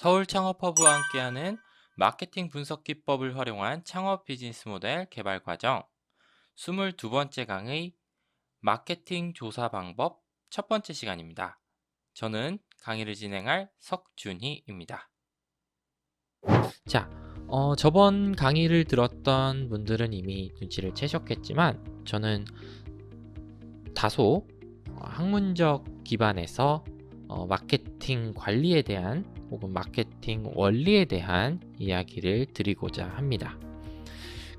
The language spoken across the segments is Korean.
서울 창업허브와 함께하는 마케팅 분석 기법을 활용한 창업 비즈니스 모델 개발 과정 22번째 강의 마케팅 조사 방법 첫 번째 시간입니다. 저는 강의를 진행할 석준희입니다. 자, 어, 저번 강의를 들었던 분들은 이미 눈치를 채셨겠지만 저는 다소 어, 학문적 기반에서 어, 마케팅 관리에 대한 혹은 마케팅 원리에 대한 이야기를 드리고자 합니다.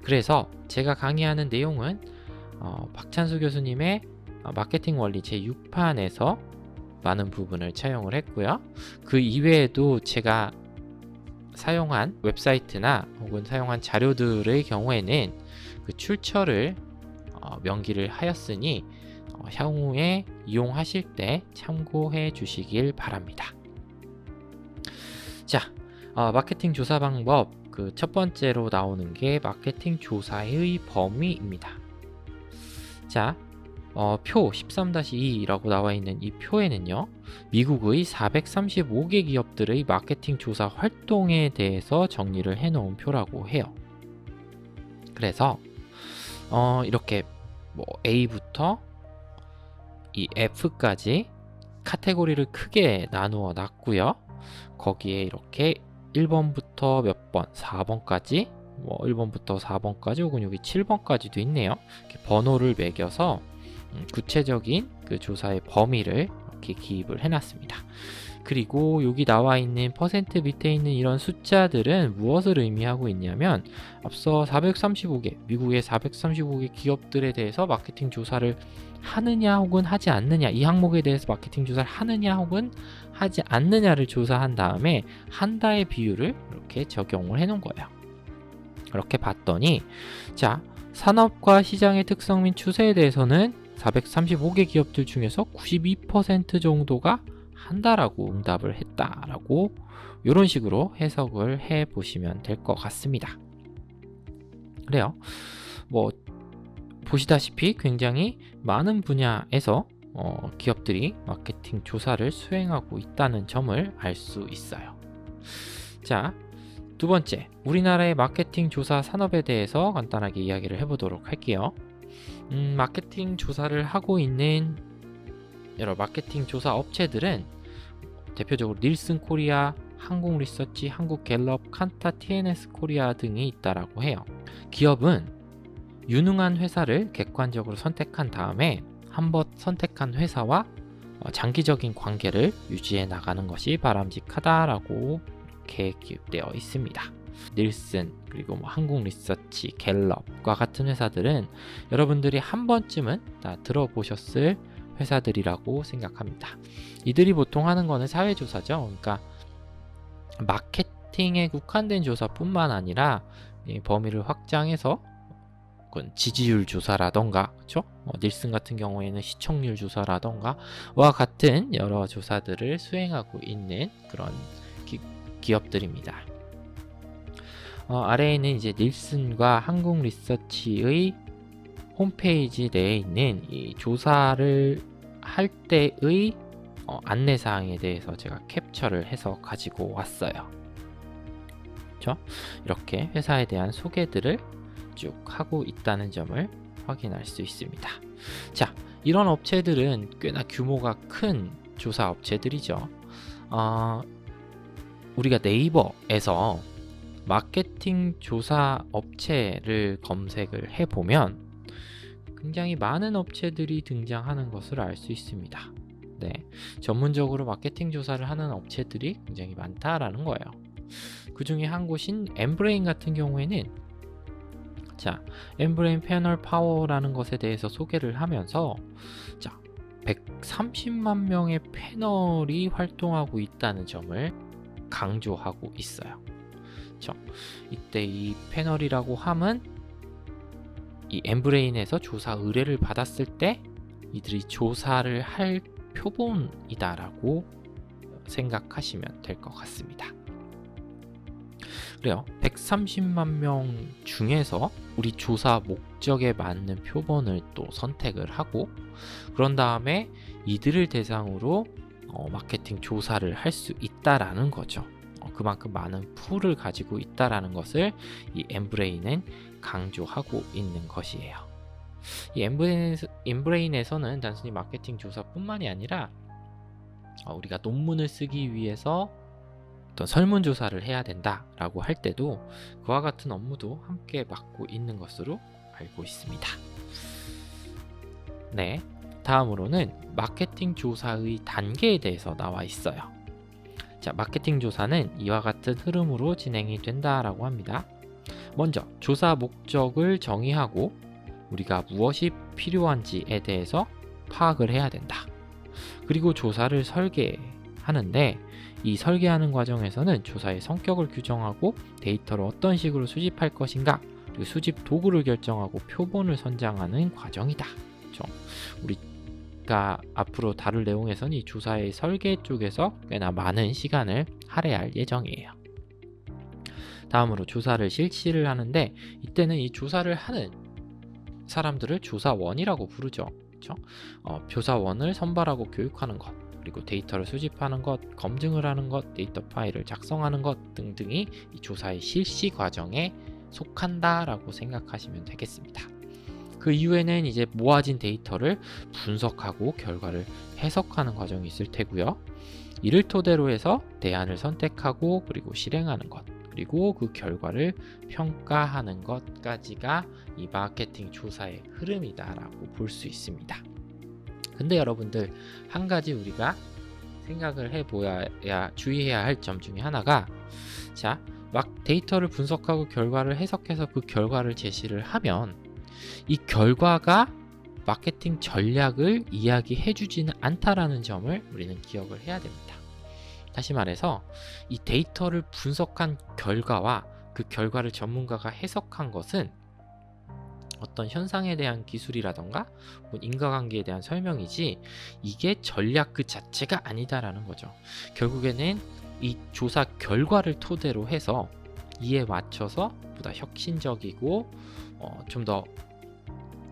그래서 제가 강의하는 내용은 어, 박찬수 교수님의 어, 마케팅 원리 제6판에서 많은 부분을 차용을 했고요. 그 이외에도 제가 사용한 웹사이트나 혹은 사용한 자료들의 경우에는 그 출처를 어, 명기를 하였으니 어, 향후에 이용하실 때 참고해 주시길 바랍니다. 자, 어, 마케팅 조사 방법 그 첫 번째로 나오는 게 마케팅 조사의 범위입니다. 자, 어, 표 13-2라고 나와 있는 이 표에는요, 미국의 435개 기업들의 마케팅 조사 활동에 대해서 정리를 해 놓은 표라고 해요. 그래서, 어, 이렇게 뭐 A부터 이 F까지 카테고리를 크게 나누어 놨고요. 거기에 이렇게 1번부터 몇 번, 4번까지, 뭐 1번부터 4번까지 혹은 여기 7번까지도 있네요. 번호를 매겨서 음, 구체적인 그 조사의 범위를 이렇게 기입을 해놨습니다. 그리고 여기 나와 있는 퍼센트 밑에 있는 이런 숫자들은 무엇을 의미하고 있냐면 앞서 435개, 미국의 435개 기업들에 대해서 마케팅 조사를 하느냐 혹은 하지 않느냐 이 항목에 대해서 마케팅 조사를 하느냐 혹은 하지 않느냐를 조사한 다음에 한다의 비율을 이렇게 적용을 해 놓은 거예요. 그렇게 봤더니 자 산업과 시장의 특성 및 추세에 대해서는 435개 기업들 중에서 92% 정도가 한다라고 응답을 했다라고 이런 식으로 해석을 해 보시면 될 것 같습니다. 그래요. 뭐 보시다시피 굉장히 많은 분야에서 어, 기업들이 마케팅 조사를 수행하고 있다는 점을 알 수 있어요. 자, 두 번째, 우리나라의 마케팅 조사 산업에 대해서 간단하게 이야기를 해보도록 할게요. 음, 마케팅 조사를 하고 있는 여러 마케팅 조사 업체들은 대표적으로 닐슨 코리아, 한국 리서치, 한국 갤럽, 칸타, TNS 코리아 등이 있다라고 해요. 기업은 유능한 회사를 객관적으로 선택한 다음에 한 번 선택한 회사와 어, 장기적인 관계를 유지해 나가는 것이 바람직하다라고 이렇게 기입되어 있습니다. 닐슨 그리고 뭐 한국 리서치, 갤럽과 같은 회사들은 여러분들이 한 번쯤은 다 들어보셨을 회사들이라고 생각합니다. 이들이 보통 하는 거는 사회 조사죠. 그러니까 마케팅에 국한된 조사뿐만 아니라 이 범위를 확장해서 지지율 조사라던가 그렇죠? 어, 닐슨 같은 경우에는 시청률 조사라던가 와 같은 여러 조사들을 수행하고 있는 그런 기, 업들입니다 어, 아래에는 이제 닐슨과 한국 리서치의 홈페이지 내에 있는 이 조사를 할 때의 어, 안내 사항에 대해서 제가 캡처를 해서 가지고 왔어요. 그렇죠? 이렇게 회사에 대한 소개들을 쭉 하고 있다는 점을 확인할 수 있습니다. 자, 이런 업체들은 꽤나 규모가 큰 조사 업체들이죠. 어, 우리가 네이버에서 마케팅 조사 업체를 검색을 해보면 굉장히 많은 업체들이 등장하는 것을 알 수 있습니다. 네, 전문적으로 마케팅 조사를 하는 업체들이 굉장히 많다라는 거예요. 그 중에 한 곳인 엠브레인 같은 경우에는 자, 엠브레인 패널 파워라는 것에 대해서 소개를 하면서 자, 130만 명의 패널이 활동하고 있다는 점을 강조하고 있어요. 이때 이 패널이라고 함은 이 엠브레인에서 조사 의뢰를 받았을 때 이들이 조사를 할 표본이다라고 생각하시면 될 것 같습니다. 그래요. 130만 명 중에서 우리 조사 목적에 맞는 표본을 또 선택을 하고 그런 다음에 이들을 대상으로 어, 마케팅 조사를 할 수 있다라는 거죠. 어, 그만큼 많은 풀을 가지고 있다라는 것을 이 엠브레인은 강조하고 있는 것이에요. 이 엠브레인에서, 엠브레인에서는 단순히 마케팅 조사뿐만이 아니라 어, 우리가 논문을 쓰기 위해서 어떤 설문조사를 해야 된다라고 할 때도 그와 같은 업무도 함께 맡고 있는 것으로 알고 있습니다. 네, 다음으로는 마케팅 조사의 단계에 대해서 나와 있어요. 자, 마케팅 조사는 이와 같은 흐름으로 진행이 된다라고 합니다. 먼저 조사 목적을 정의하고 우리가 무엇이 필요한지에 대해서 파악을 해야 된다. 그리고 조사를 설계하는데 이 설계하는 과정에서는 조사의 성격을 규정하고 데이터를 어떤 식으로 수집할 것인가 그리고 수집 도구를 결정하고 표본을 선정하는 과정이다. 그렇죠? 우리가 앞으로 다룰 내용에서는 이 조사의 설계 쪽에서 꽤나 많은 시간을 할애할 예정이에요. 다음으로 조사를 실시를 하는데 이때는 이 조사를 하는 사람들을 조사원이라고 부르죠. 그렇죠? 어, 조사원을 선발하고 교육하는 것, 그리고 데이터를 수집하는 것, 검증을 하는 것, 데이터 파일을 작성하는 것 등등이 이 조사의 실시 과정에 속한다라고 생각하시면 되겠습니다. 그 이후에는 이제 모아진 데이터를 분석하고 결과를 해석하는 과정이 있을 테고요. 이를 토대로 해서 대안을 선택하고 그리고 실행하는 것, 그리고 그 결과를 평가하는 것까지가 이 마케팅 조사의 흐름이다라고 볼 수 있습니다. 근데 여러분들 한 가지 우리가 생각을 해보아야 주의해야 할 점 중에 하나가 자, 막 데이터를 분석하고 결과를 해석해서 그 결과를 제시를 하면 이 결과가 마케팅 전략을 이야기해 주지는 않다라는 점을 우리는 기억을 해야 됩니다. 다시 말해서 이 데이터를 분석한 결과와 그 결과를 전문가가 해석한 것은 어떤 현상에 대한 기술이라던가 인과관계에 대한 설명이지 이게 전략 그 자체가 아니다라는 거죠. 결국에는 이 조사 결과를 토대로 해서 이에 맞춰서 보다 혁신적이고 어, 좀더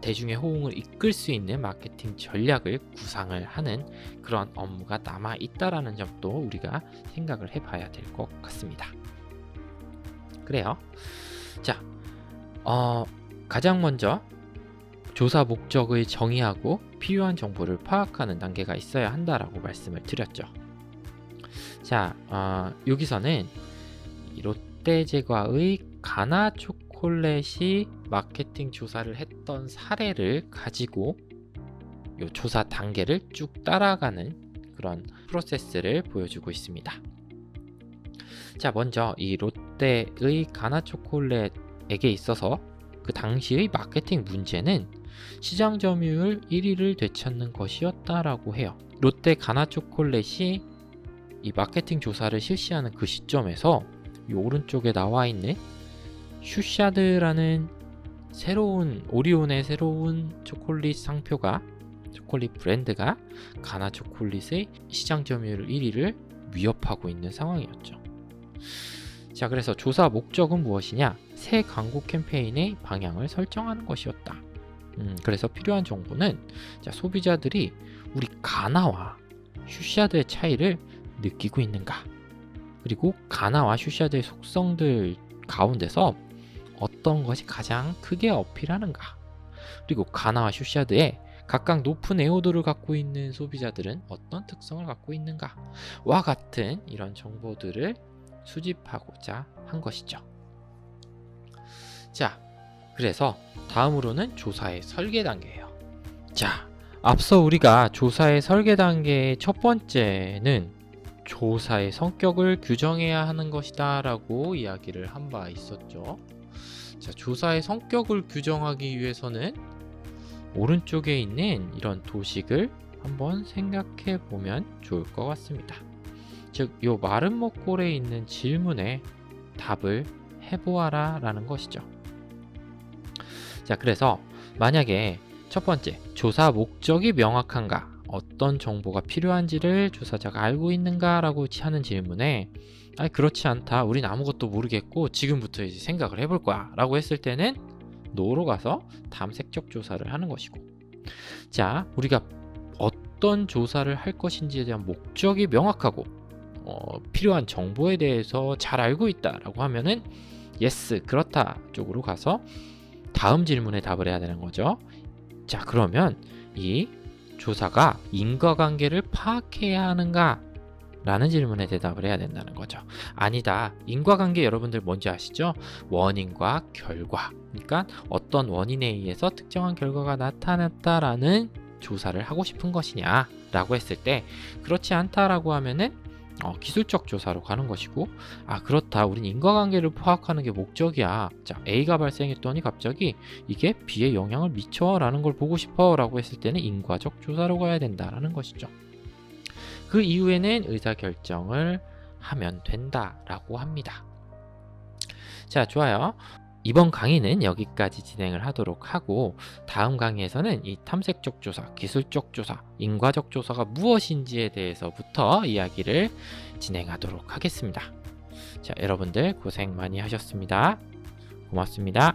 대중의 호응을 이끌 수 있는 마케팅 전략을 구상을 하는 그런 업무가 남아 있다라는 점도 우리가 생각을 해봐야 될 것 같습니다. 그래요. 자, 어, 가장 먼저 조사 목적을 정의하고 필요한 정보를 파악하는 단계가 있어야 한다라고 말씀을 드렸죠. 자, 어, 여기서는 이 롯데제과의 가나 초 콜릿이 마케팅 조사를 했던 사례를 가지고 요 조사 단계를 쭉 따라가는 그런 프로세스를 보여주고 있습니다. 자, 먼저 이 롯데의 가나 초콜릿에게 있어서 그 당시의 마케팅 문제는 시장 점유율 1위를 되찾는 것이었다라고 해요. 롯데 가나 초콜릿이 이 마케팅 조사를 실시하는 그 시점에서 이 오른쪽에 나와 있는 슈샤드라는 새로운 오리온의 새로운 초콜릿 상표가 초콜릿 브랜드가 가나 초콜릿의 시장 점유율 1위를 위협하고 있는 상황이었죠. 자, 그래서 조사 목적은 무엇이냐? 새 광고 캠페인의 방향을 설정하는 것이었다. 음, 그래서 필요한 정보는 자, 소비자들이 우리 가나와 슈샤드의 차이를 느끼고 있는가? 그리고 가나와 슈샤드의 속성들 가운데서 어떤 것이 가장 크게 어필하는가? 그리고 가나와 슈샤드의 각각 높은 애호도를 갖고 있는 소비자들은 어떤 특성을 갖고 있는가? 와 같은 이런 정보들을 수집하고자 한 것이죠. 자, 그래서 다음으로는 조사의 설계 단계예요. 자, 앞서 우리가 조사의 설계 단계의 첫 번째는 조사의 성격을 규정해야 하는 것이다 라고 이야기를 한 바 있었죠. 자, 조사의 성격을 규정하기 위해서는 오른쪽에 있는 이런 도식을 한번 생각해 보면 좋을 것 같습니다. 즉, 요 마른 목골에 있는 질문에 답을 해보아라 라는 것이죠. 자, 그래서 만약에 첫 번째, 조사 목적이 명확한가? 어떤 정보가 필요한지를 조사자가 알고 있는가? 라고 하는 질문에 아니, 그렇지 않다. 우린 아무것도 모르겠고 지금부터 이제 생각을 해볼 거야. 라고 했을 때는 노로 가서 탐색적 조사를 하는 것이고 자, 우리가 어떤 조사를 할 것인지에 대한 목적이 명확하고 어, 필요한 정보에 대해서 잘 알고 있다라고 하면은 yes 그렇다 쪽으로 가서 다음 질문에 답을 해야 되는 거죠. 자 그러면 이 조사가 인과관계를 파악해야 하는가? 라는 질문에 대답을 해야 된다는 거죠. 아니다. 인과관계 여러분들 뭔지 아시죠? 원인과 결과. 그러니까 어떤 원인에 의해서 특정한 결과가 나타났다라는 조사를 하고 싶은 것이냐? 라고 했을 때 그렇지 않다라고 하면은 어, 기술적 조사로 가는 것이고 아 그렇다 우린 인과관계를 파악하는 게 목적이야 자 A가 발생했더니 갑자기 이게 B에 영향을 미쳐 라는 걸 보고 싶어 라고 했을 때는 인과적 조사로 가야 된다라는 것이죠 그 이후에는 의사결정을 하면 된다라고 합니다 자 좋아요 이번 강의는 여기까지 진행을 하도록 하고 다음 강의에서는 이 탐색적 조사, 기술적 조사, 인과적 조사가 무엇인지에 대해서부터 이야기를 진행하도록 하겠습니다. 자, 여러분들 고생 많이 하셨습니다. 고맙습니다.